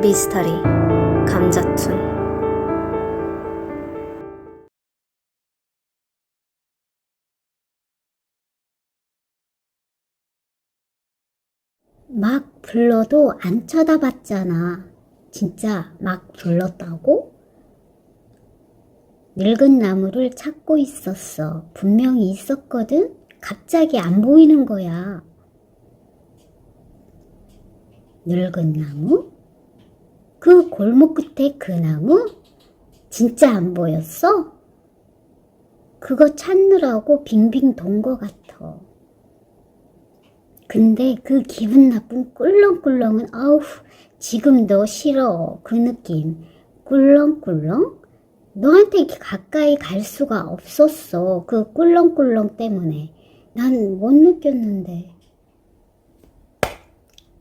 미스터리 감자툰 막 불러도 안 쳐다봤잖아. 진짜 막 불렀다고? 늙은 나무를 찾고 있었어. 분명히 있었거든? 갑자기 안 보이는 거야. 늙은 나무? 그 골목 끝에 그 나무? 진짜 안 보였어? 그거 찾느라고 빙빙 돈거 같아. 근데 그 기분 나쁜 꿀렁꿀렁은 아우 지금도 싫어. 그 느낌. 꿀렁꿀렁? 너한테 이렇게 가까이 갈 수가 없었어. 그 꿀렁꿀렁 때문에. 난 못 느꼈는데.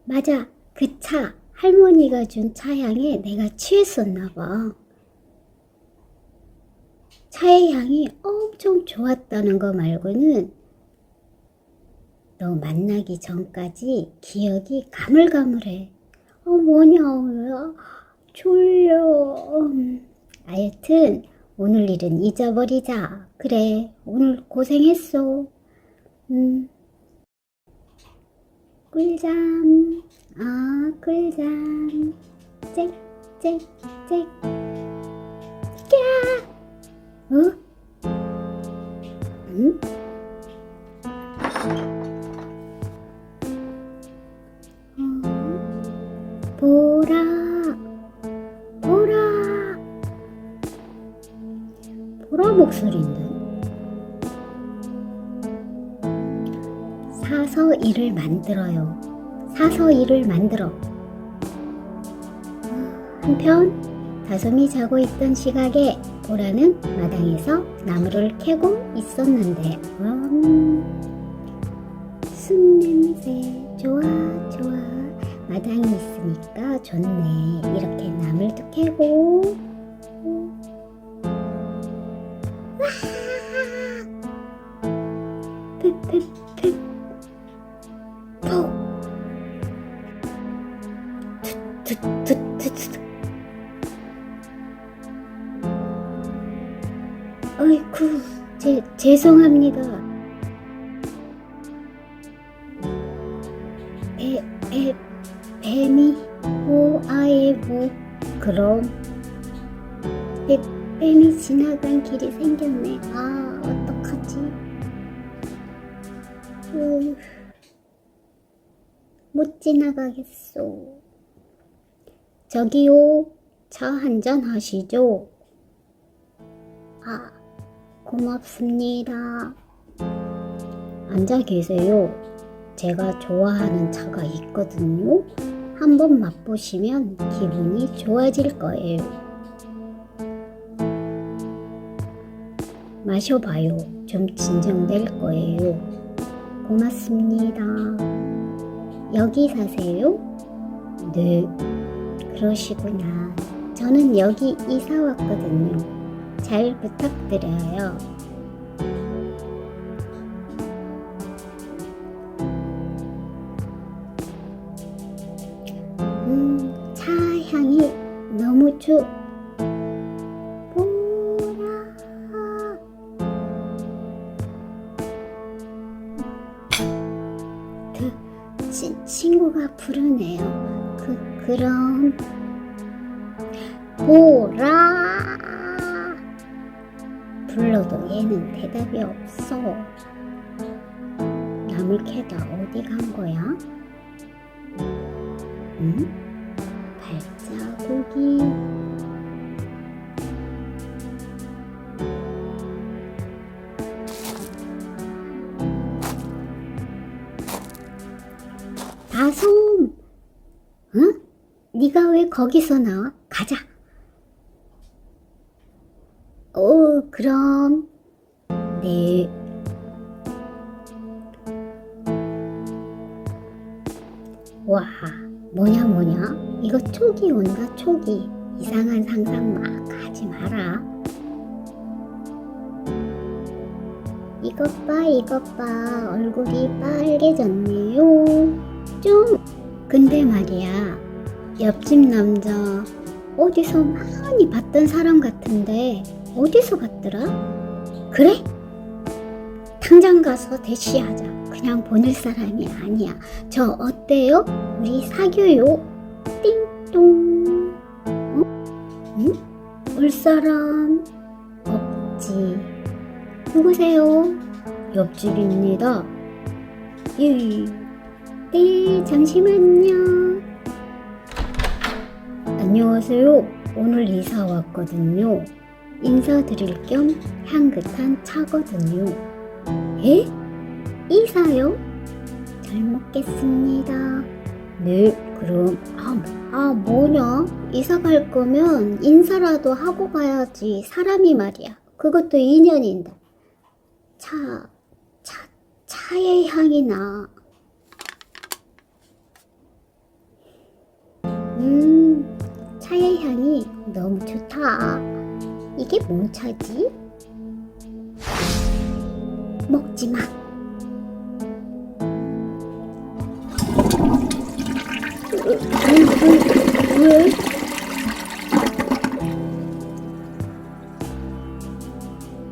맞아. 그차 할머니가 준 차향에 내가 취했었나 봐 차의 향이 엄청 좋았다는 거 말고는 너 만나기 전까지 기억이 가물가물해. 어, 뭐냐, 왜 졸려. 음, 하여튼, 오늘 일은 잊어버리자. 그래, 오늘 고생했어. 음. 꿀잠, 아, 꿀잠. 짹, 짹, 짹. 야! 어? 응? 보라, 보라, 보라 목소리인데. 사서 일을 만들어요. 사서 일을 만들어. 한편 다솜이 자고 있던 시각에 보라는 마당에서 나무를 캐고 있었는데, 음, 순 냄새 좋아 좋아. 마당이 있으니까 좋네. 투투투투투. 어이쿠, 제, 죄송합니다. 배, 배, 뱀이 오 아이고 그럼 뱀, 뱀이 지나간 길이 생겼네 아 어떡하지 으, 못 지나가겠소 저기요 차 한잔 하시죠 아 고맙습니다 앉아 계세요 제가 좋아하는 차가 있거든요. 한번 맛보시면 기분이 좋아질 거예요. 마셔봐요. 좀 진정될 거예요. 고맙습니다. 여기 사세요? 네. 그러시구나. 저는 여기 이사 왔거든요. 잘 부탁드려요. 음, 차 향이 너무 좋. 보라. 그 치, 친구가 부르네요. 그 그럼 보라. 불러도 얘는 대답이 없어. 나물 캐다 어디 간 거야? 응? 발자국이 응? 네가 왜 거기서 나와? 가자 어 그럼 네 와, 뭐냐 뭐냐? 이거 촉이 온다 촉이. 이상한 상상 막 하지 마라. 이것 봐, 이것 봐. 얼굴이 빨개졌네요. 좀. 근데 말이야. 옆집 남자 어디서 많이 봤던 사람 같은데 어디서 봤더라? 그래? 당장 가서 대시하자. 그냥 보낼 사람이 아니야. 저 어때요? 우리 사귀어요. 띵동. 어? 응? 올 사람 없지. 누구세요? 옆집입니다. 예. 네, 잠시만요. 안녕하세요. 오늘 이사 왔거든요. 인사드릴 겸 향긋한 차거든요. 에? 이사요? 잘 먹겠습니다. 네, 그럼 아, 아 뭐냐? 이사 갈 거면 인사라도 하고 가야지. 사람이 말이야. 그것도 인연인데. 차, 차, 차의 향이 나. 음, 차의 향이 너무 좋다. 이게 뭔 차지? 먹지 마.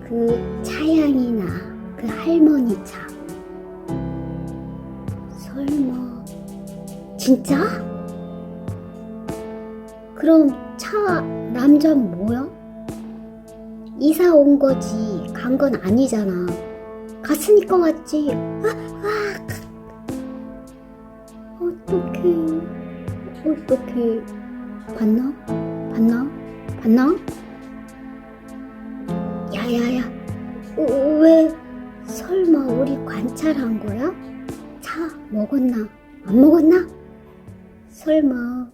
그 차향이 나. 그 할머니 차. 설마, 진짜? 그럼 차 남자 뭐야? 이사 온 거지 간 건 아니잖아. 갔으니까 왔지. 아, 아. 어떡해. 어떡해. 봤나? 봤나? 봤나? 야야야. 어, 왜 설마 우리 관찰한 거야? 차 먹었나? 안 먹었나? 설마